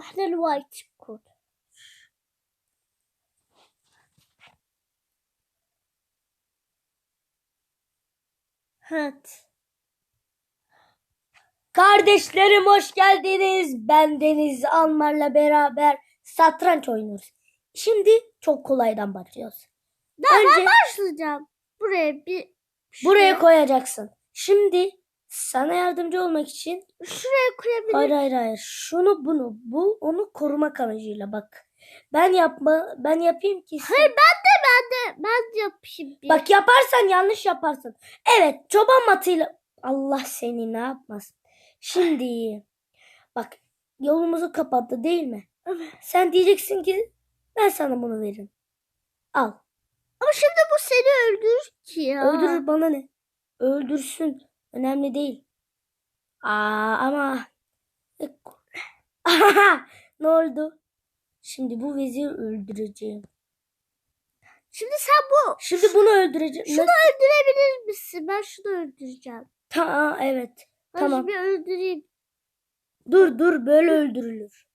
احنا الوايت كود Evet. Kardeşlerim hoş geldiniz. Ben Deniz Almar'la beraber satranç oynuyoruz. Şimdi çok kolaydan başlıyoruz. Ben Önce başlayacağım. Buraya bir buraya koyacaksın. Şimdi sana yardımcı olmak için şuraya koyabilirim. hayır hayır hayır şunu bunu bu onu korumak amacıyla bak. Ben yapma ben yapayım ki Hayır ben de ben de ben de yapayım. bir. Bak yaparsan yanlış yaparsın. Evet çoban matıyla Allah seni ne yapmasın. Şimdi bak yolumuzu kapattı değil mi? Evet. Sen diyeceksin ki ben sana bunu veririm. Al. Ama şimdi bu seni öldürür ki ya. Öldürür bana ne? Öldürsün. Önemli değil. Aa ama ne oldu? Şimdi bu veziri öldüreceğim. Şimdi sen bu Şimdi bunu öldüreceğim. şunu öldürebilir misin? Ben şunu öldüreceğim. Ta evet. Ben Tamam. şimdi öldüreyim. Dur dur böyle öldürülür.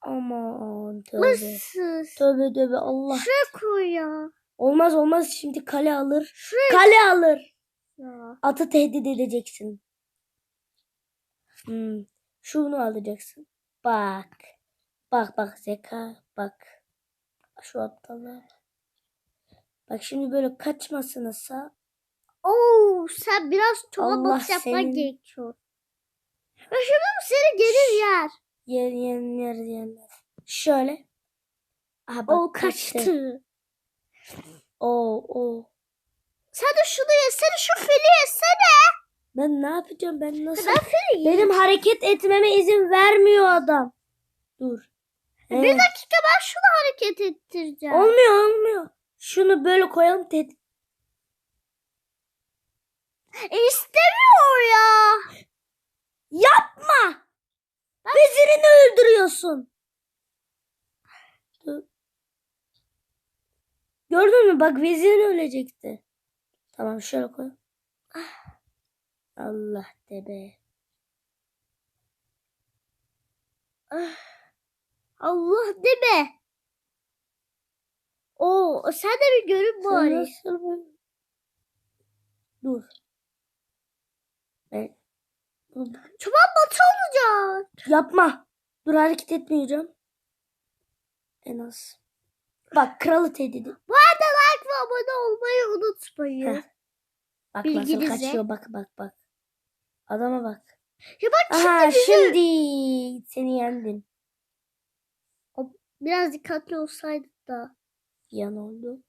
Aman tövbe. Nasıl? Tövbe tövbe Allah. Şuraya koy ya. Olmaz olmaz şimdi kale alır. Şuraya Kale alır. Atı tehdit edeceksin. Hmm. Şunu alacaksın. Bak. Bak bak zeka. Bak. Şu aptallar. Bak şimdi böyle kaçmasını sağ. Oo, sen biraz Allah batı yapman senin- gerekiyor. Bu seni gelir yer. Yer yer yer yer. Şöyle. Aha bak O kaçtı. Oo o. Sen de şunu yesene, şu fili yesene. Ben ne yapacağım? Ben nasıl? Ben fili. Benim hareket etmeme izin vermiyor adam. Dur. He. Bir dakika ben şunu hareket ettireceğim. Olmuyor olmuyor. Şunu böyle koyalım tehdit. E, istemiyor ya. Yapma. Vezirini öldürüyorsun. Dur. Gördün mü? Bak vezirin ölecekti. Tamam şöyle koy. Allah de be. Allah deme. Oo, sen de bir görün bari. nasıl Dur. Ben... Çoban batı olacak. Yapma. Dur hareket etmeyeceğim. En az. Bak kralı like ve abone olmayı unutmayın. Heh. Bak Bilginize. nasıl kaçıyor bak bak bak. Adama bak. Ya bak şimdi Aha bizi- şimdi seni yendim. biraz dikkatli olsaydık da. Yan oldu.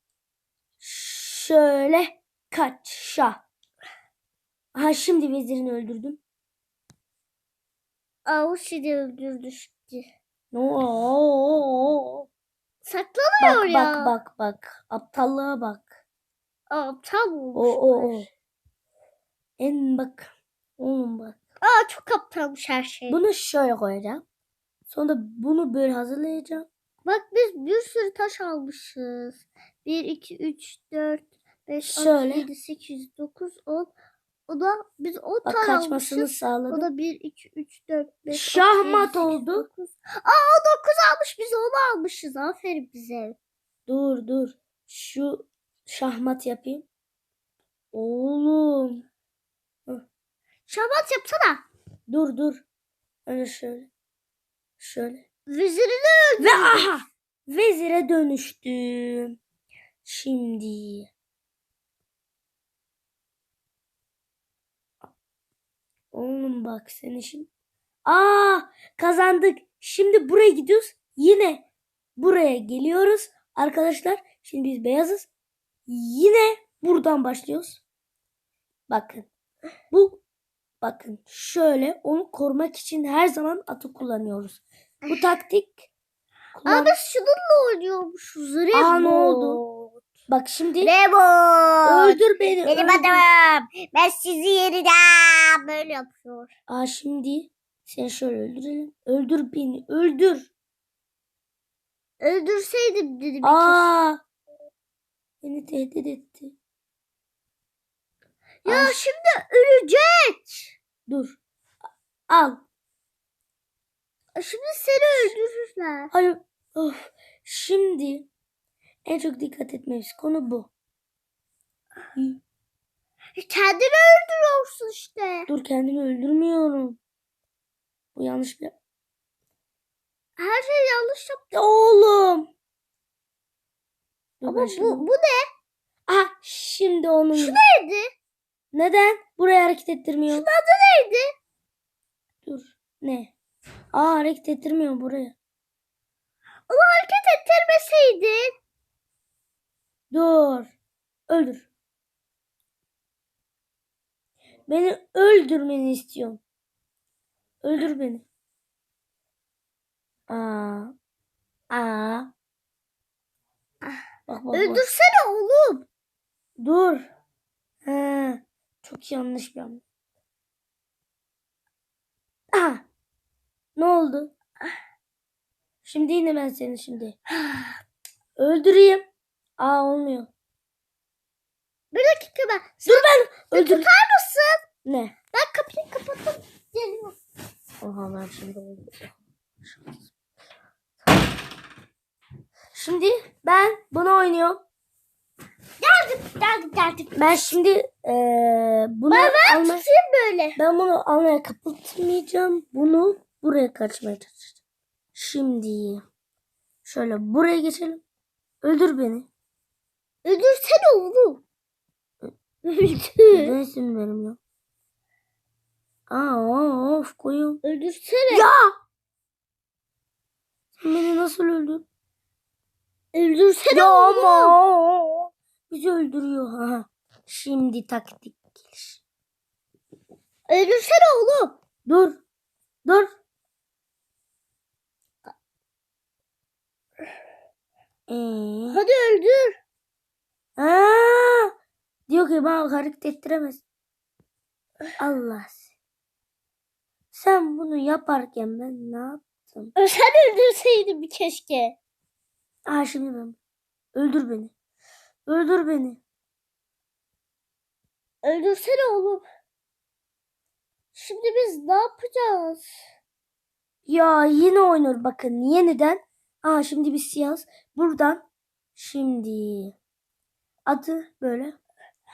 Şöyle kaç şah. Aha şimdi vezirini öldürdüm. Aa, o seni öldürdü şimdi. Oo. Bak ya. bak bak bak. Aptallığa bak. Aa, tam O olmuş. o o. En bak. Oğlum bak. Aa, çok aptalmış her şey. Bunu şöyle koyacağım. Sonra bunu böyle hazırlayacağım. Bak biz bir sürü taş almışız. 1, 2, 3, 4, 5, 6, Şöyle. 7, 8, 9, 10. O da biz 10 Bak tane kaçmasını almışız. O da 1, 2, 3, 4, 5, Şahmat oldu. 9. Aa o 9 almış biz onu almışız. Aferin bize. Dur dur. Şu şahmat yapayım. Oğlum. Şahmat yapsana. Dur dur. Öyle şöyle. Şöyle. Vezirini Ve aha. Vezire dönüştüm. Şimdi. Oğlum bak seni şimdi. Aa kazandık. Şimdi buraya gidiyoruz. Yine buraya geliyoruz. Arkadaşlar şimdi biz beyazız. Yine buradan başlıyoruz. Bakın. Bu bakın şöyle onu korumak için her zaman atı kullanıyoruz. Bu taktik kullan- Aa biz şununla oynuyormuşuz. Rebo. Aa, ne oldu? Bak şimdi Rebo. öldür beni. Benim öldür. adamım. Ben sizi yeniden böyle yapıyor. Aa şimdi seni şöyle öldürelim. Öldür beni. Öldür. Öldürseydim dedim. Aa. Beni tehdit etti. Ya Aa, şimdi ölecek. dur. Al. Şimdi seni öldürürler. Hayır. Of. Şimdi en çok dikkat etmemiz konu bu. Kendini öldürüyorsun işte. Dur kendimi öldürmüyorum. Bu yanlış bir... Her şey yanlış yap. Ya Oğlum. Dur Ama bu, bu ne? Ah şimdi onun... Şu neydi? Neden? Buraya hareket ettirmiyor. Şunun adı neydi? Dur. Ne? Aa hareket ettirmiyor buraya. Onu hareket ettirmeseydin. Dur. Öldür. Beni öldürmeni istiyorum. Öldür beni. Aa. Aa. Bak bak bak. Öldürsene oğlum. Dur. Ha, çok yanlış bir hamle. Aha. Ne oldu? Şimdi yine ben seni şimdi. Öldüreyim. Aa olmuyor. Bir dakika ben. Dur ben öldür. Tutar mısın? Ne? Ben kapıyı kapatıp geliyorum. Oha ben şimdi oldu. Şimdi ben bunu oynuyorum. Geldim geldim geldim. Ben şimdi eee bunu ben almaya, böyle. ben bunu almaya kapatmayacağım. Bunu buraya kaçmaya çalışacağım. Şimdi şöyle buraya geçelim. Öldür beni. Öldürsene oğlum. Neden isim benim ya? Aa of koyun. Öldürsene. Ya! Beni nasıl öldün? Öldürsene Ya ama bizi öldürüyor. Ha. Şimdi taktik gelir. Öldürsene oğlum. Dur. Dur. Ee, Hadi öldür. aa, diyor ki bana hareket ettiremez. Allah. Sen bunu yaparken ben ne yaptım? Sen öldürseydin bir keşke. Aa şimdi ben. Öldür beni. Öldür beni. Öldürsene oğlum. Şimdi biz ne yapacağız? Ya yine oynuyor bakın yeniden. Aa şimdi bir siyah. Buradan. Şimdi. Adı böyle.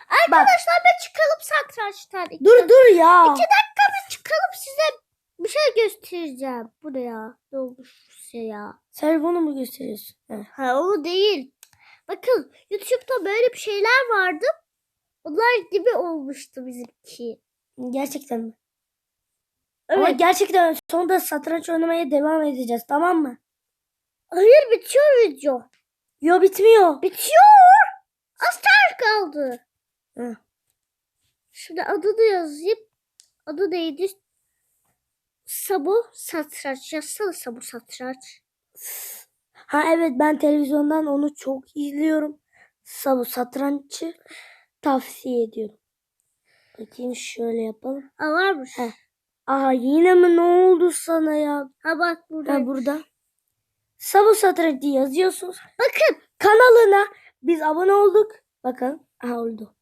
Arkadaşlar ben çıkalım satrançtan. Dur dur ya. İki dakika bir çıkalım size bir şey göstereceğim. Buraya. Ne olmuş şey ya? Telefonu mu gösteriyorsun? Heh. Ha o değil. Bakın YouTube'da böyle bir şeyler vardı. Onlar gibi olmuştu bizimki. Gerçekten mi? Ama Evet. gerçekten sonunda satranç oynamaya devam edeceğiz tamam mı? Hayır bitiyor video. Yo bitmiyor. Bitiyor. Az kaldı. Hı. Şimdi adını yazayım. Adı neydi? Sabu satranç. Yazsana Sabu satranç. Ha evet ben televizyondan onu çok izliyorum. Sabu satrançı tavsiye ediyorum. Bakayım şöyle yapalım. Ha varmış. Heh. Aa yine mi ne oldu sana ya? Ha bak burada. Ha burada. Sabu satrançı yazıyorsunuz. Bakın. Kanalına biz abone olduk. Bakın. Aha oldu.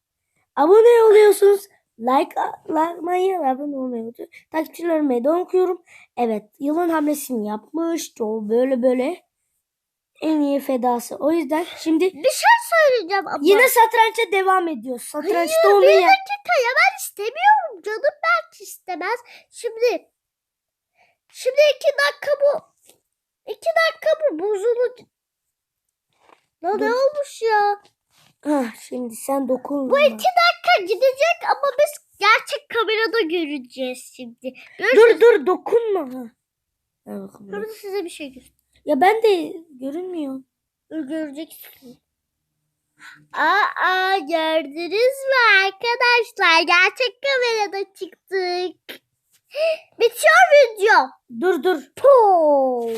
Abone oluyorsunuz. Like ve abone olmayı unutmayın. Takipçilerime de okuyorum. Evet yılın hamlesini yapmış. Joe böyle böyle. En iyi fedası. O yüzden şimdi Bir şey söyleyeceğim ama. yine satrança devam ediyoruz. Satrançta Hayır, onu bir ya. dakika ya ben istemiyorum. Canım belki istemez. Şimdi şimdi iki dakika bu iki dakika bu bozulu. Ne Dur. olmuş ya? Ah, şimdi sen dokun. Bu iki dakika gidecek ama biz gerçek kamerada göreceğiz şimdi. Dur Görüşürüz. dur dokunma. Ha. Ha, bakın Burada size bir şey göstereyim. Ya ben de görünmüyor. Göreceksin. Aa gördünüz mü arkadaşlar? Gerçek kamerada çıktık. Bitiyor video. Dur dur. Po.